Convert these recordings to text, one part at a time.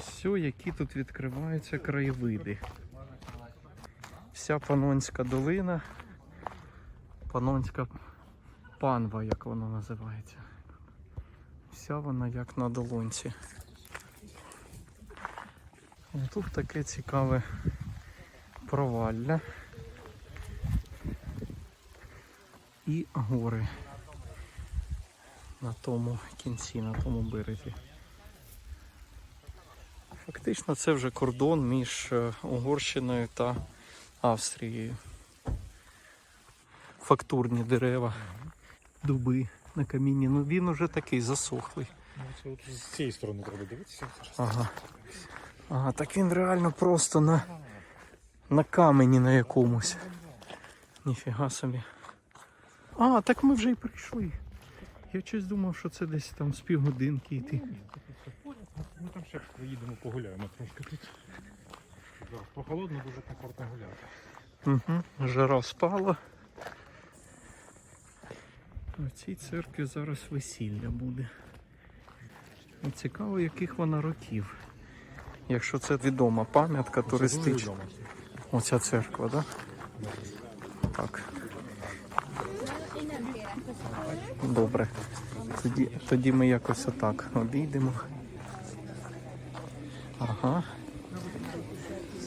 Все, які тут відкриваються краєвиди. Вся Панонська долина, Панонська панва, як вона називається. Вся вона як на долонці. Тут таке цікаве провалля. І гори на тому кінці, на тому березі. Фактично це вже кордон між е, Угорщиною та Австрією. Фактурні дерева, дуби на камінні. Ну він уже такий засохлий. Ну, це от з цієї сторони треба дивитися. Ага. Ага, так він реально просто на, на камені на якомусь. Ніфіга собі. А, так ми вже й прийшли. Я щось думав, що це десь там з півгодинки йти. Ми там ще поїдемо погуляємо трошки тут. Зараз прохолодно, дуже комфортно гуляти. Угу. Жара спала. У цій церкві зараз весілля буде. І цікаво, яких вона років. Якщо це відома пам'ятка туристична. Оця церква? Да? Так. Добре. Тоді, тоді ми якось отак обійдемо. Ага.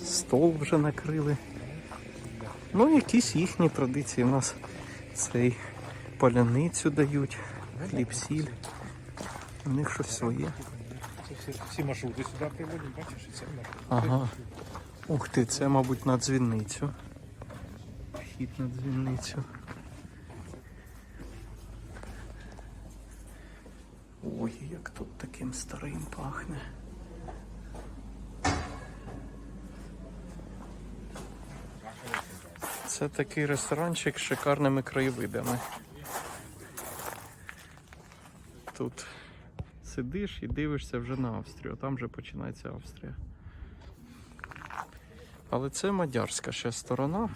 Стол вже накрили. Ну, якісь їхні традиції. У нас цей паляницю дають, хліб, сіль. У них щось своє. Всі, маршрути сюди приводять, бачиш, це маршрут. Ага. Ух ти, це, мабуть, на дзвіницю. Вхід на дзвіницю. Ой, як тут таким старим пахне. Це такий ресторанчик з шикарними краєвидами. Тут сидиш і дивишся вже на Австрію, там вже починається Австрія. Але це мадярська ще сторона.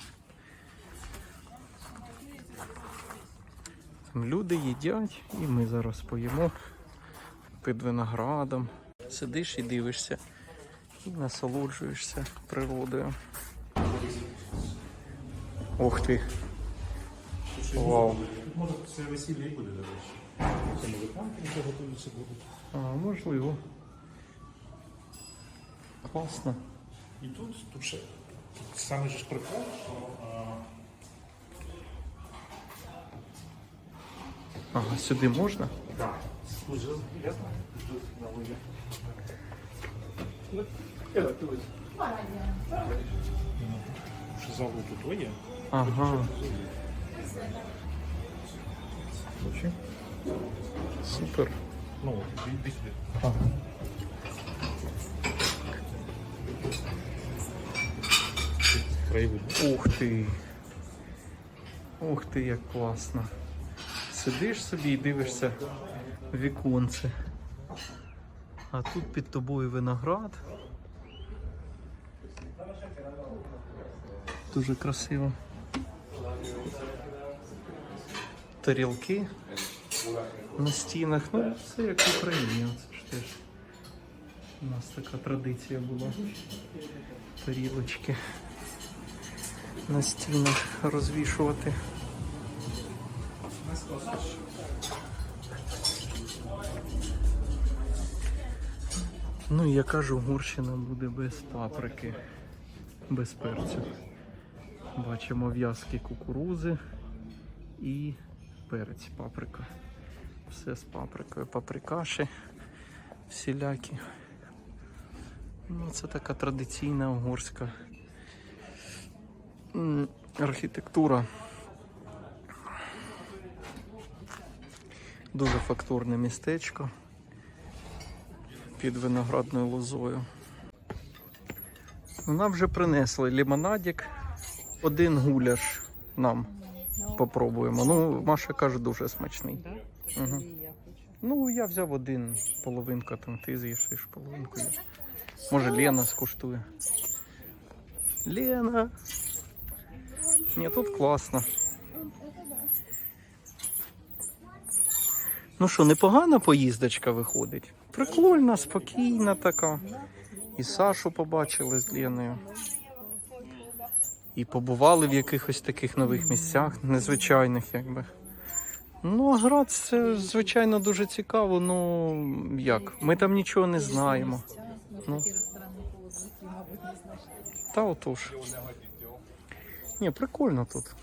Там люди їдять, і ми зараз поїмо під виноградом. Сидиш і дивишся, і насолоджуєшся природою. Ох ти. Вау. Може це весілля і буде, до речі. Це музиканти вже готуються будуть. А, можливо. Класно. І тут, тут ще тут саме ж прикол, що а, Ага, сюди можна? да, тут же, я тут на вулиці. Що залу тут є. Ага, супер. Ну, іди сюди. Ага. Ух ти. Ух ти, як класно. Сидиш собі і дивишся в віконце. А тут під тобою виноград. Дуже красиво. Тарілки на стінах. Ну, все як в Україні. Це ж теж. У нас така традиція була. Тарілочки на стінах розвішувати. Ну і яка ж Угорщина буде без паприки, без перцю. Бачимо в'язки кукурузи і перець паприка. Все з паприкою, паприкаші всілякі. Ну, це така традиційна угорська архітектура. Дуже фактурне містечко під виноградною лозою. Нам вже принесли лімонадик, один гуляш нам попробуємо. Ну, Маша каже, дуже смачний. Угу. Я хочу. Ну, я взяв один половинку, там ти з'їш половинку. Я. Може, Лена скуштує. Лена. Ні, тут класно. Ну що, непогана поїздочка виходить. Прикольна, спокійна така. І Сашу побачили з Леною. І побували в якихось таких нових місцях, незвичайних, якби. Ну, а град це, звичайно, дуже цікаво. Ну як? Ми там нічого не знаємо. Ну. Та отож. Ні, прикольно тут.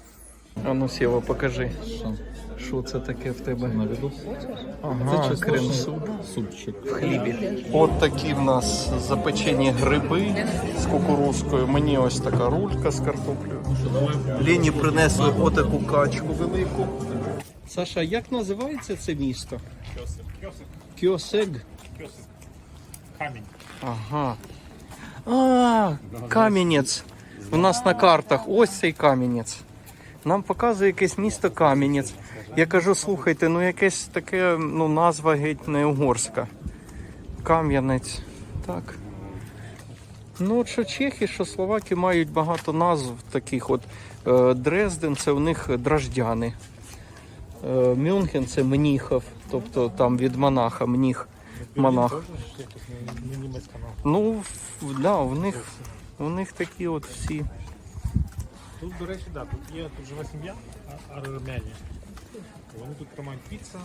А ну, Сєва, покажи. Що це таке в тебе? На виду. Ага, крем-суп. Супчик. в хлібі. От такі в нас запечені гриби з кукурузкою. Мені ось така рулька з картоплею. Лені принесли отаку качку велику. Саша, як називається це місто? Кьосик. Кьосик. Камінь. Ага. А, Кам'янець. У нас на картах ось цей Кам'янець. Нам показує якесь місто Кам'янець. Я кажу, слухайте, ну якесь таке, ну, назва геть не угорська. Кам'янець. Так. Ну, що чехи, що словаки мають багато назв таких. От е, Дрезден це у них драждяни. Е, Мюнхен це Мніхов, тобто там від монаха, мніх, монах. Ну, да, у них, у них такі от всі. Тут, до речі, да, тут є тут живе сім'я армяні. Вони тут тримають піца,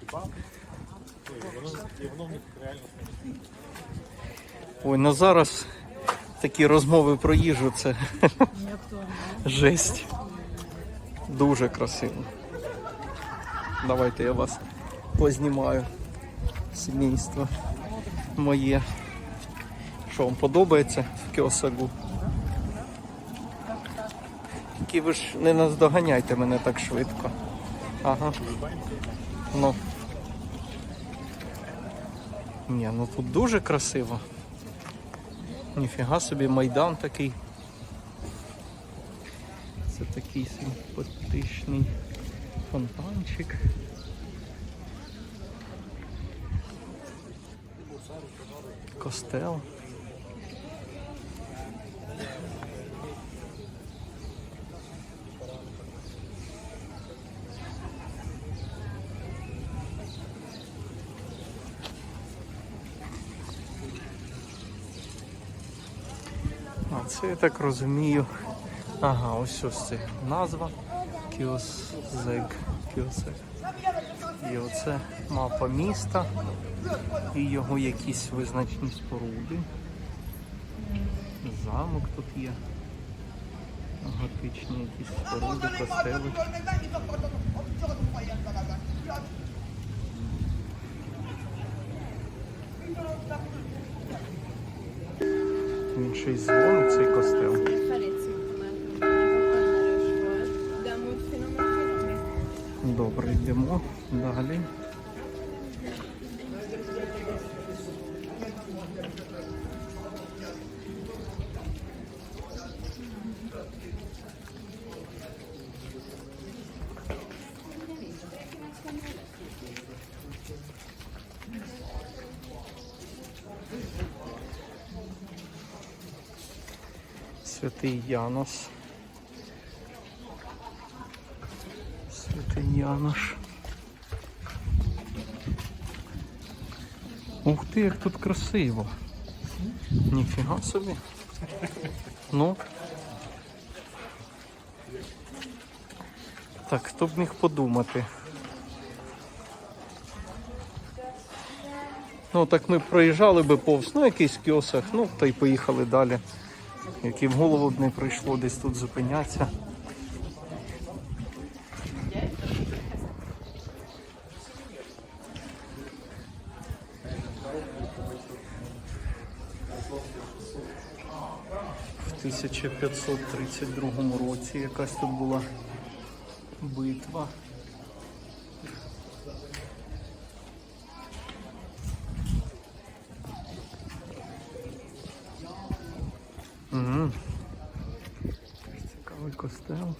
кебаб. І воно, в них. Ой, ну зараз такі розмови про їжу це жесть. Дуже красиво. Давайте я вас познімаю. Сімейство моє. Що вам подобається в Кіосагу? Тільки ви ж не наздоганяйте мене так швидко. Ага. Ну. Ні, ну тут дуже красиво. Ніфіга собі майдан такий. Це такий симпатичний фонтанчик. Костел. Це я так розумію. Ага, ось ось це назва. Кіосзег. Кіосег. І оце мапа міста і його якісь визначні споруди. Замок тут є. Готичні якісь споруди, костели. Він ще й дзвонить цей костел. Добре, йдемо далі. Святий Янос. Святий Янош. Ух ти, як тут красиво. Ніфіга собі. Ну. Так, хто б міг подумати. Ну, так ми проїжджали би повз, ну, якийсь кіосах, ну, та й поїхали далі. Як і в голову б не прийшло десь тут зупинятися. В 1532 році якась тут була битва. Угу. Цікавий костел.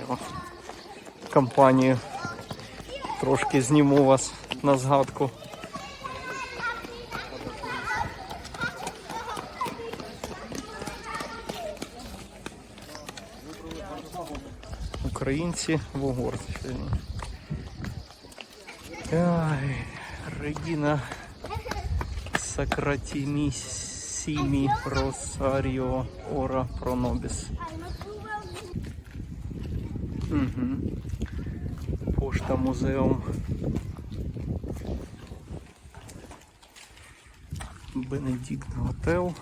Давайте компанію трошки зніму вас на згадку. українці в Угорщині. Ай, Регіна Сакратімісімі Росаріо Ора Пронобіс. Угу. Пошта музеум. Бенедикт Готел.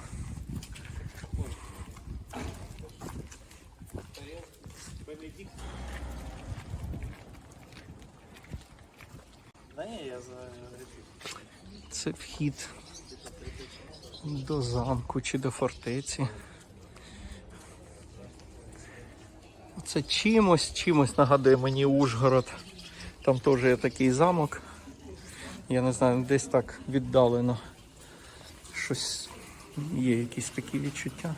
Це вхід до замку чи до фортеці. Це чимось, чимось нагадує мені Ужгород. Там теж є такий замок. Я не знаю, десь так віддалено. Щось є якісь такі відчуття.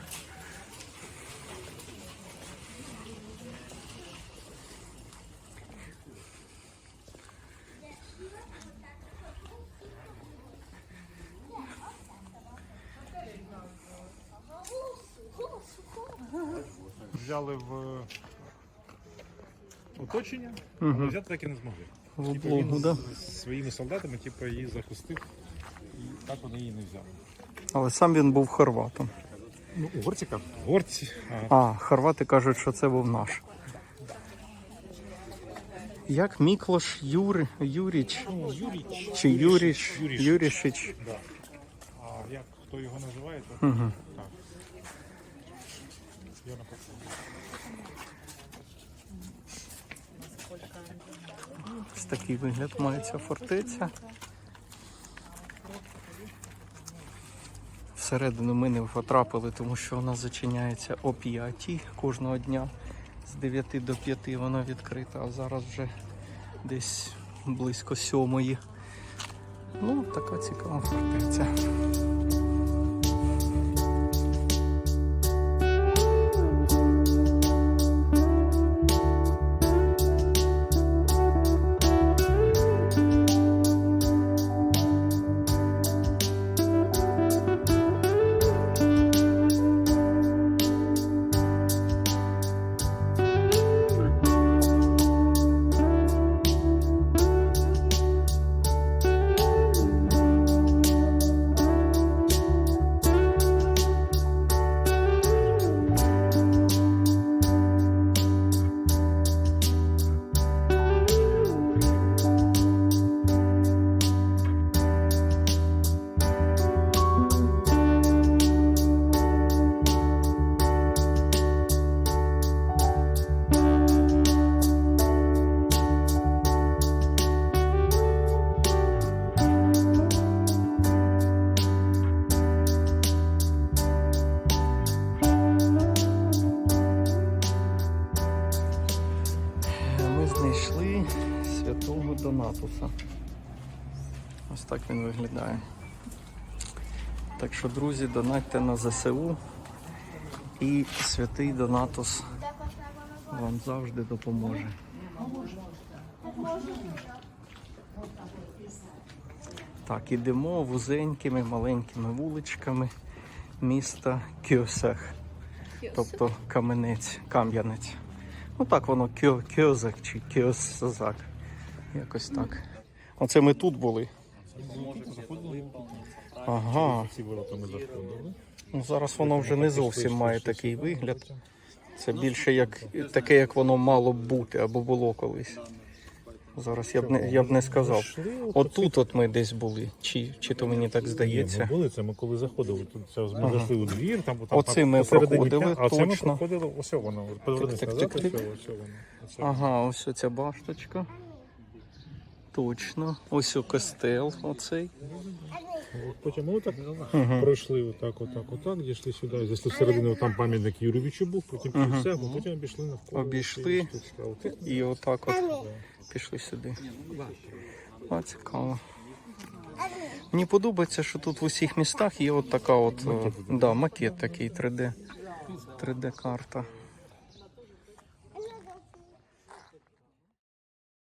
Взяли в оточення, Мгм. але взяти так і не змогли. В Типу, облогу, да? з- з своїми солдатами типу, її захистив, і так вони її не взяли. Але сам він був хорватом. Ну, угорці кажуть. Угорці. А, А, хорвати кажуть, що це був наш. Як Міклош Юр... Юріч ну, Юріч. чи Юріч Юріш. Юрішич. Да. А як хто його називає, то Угу. так. Я написав. Ось такий вигляд має ця фортеця. Всередину ми не потрапили, тому що вона зачиняється о 5 кожного дня. З 9 до 5 вона відкрита, а зараз вже десь близько сьомої. Ну, така цікава фортеця. Виглядає. Так що, друзі, донатьте на ЗСУ і святий Донатус вам завжди допоможе. Так, ідемо вузенькими маленькими вуличками міста Кьосах, тобто каменець, кам'янець. Ну так воно кьо, кьозак чи кьозак. Якось так. Оце ми тут були. Ага. Ну, зараз воно вже не зовсім має такий вигляд. Це більше як таке, як воно мало б бути або було колись. Зараз я б не, я б не сказав. Отут от ми десь були. Чи, чи то мені так Ні, ми здається. були це, ми коли заходили. Тут це, ми зайшли у двір, там, там Оце ми проходили, А це ми точно. проходили, ось воно. Ось воно. Ага, ось ця башточка. Точно. Ось о костел оцей. От Потім ми отак пройшли отак, отак, отак, дійшли сюди, зайшли всередину, там пам'ятник Юрійовичу був, потім все, потім обійшли навколо. Обійшли. А І отак от пішли сюди. А, цікаво. Мені подобається, що тут в усіх містах є от така от, е, да, макет такий 3D. 3D карта.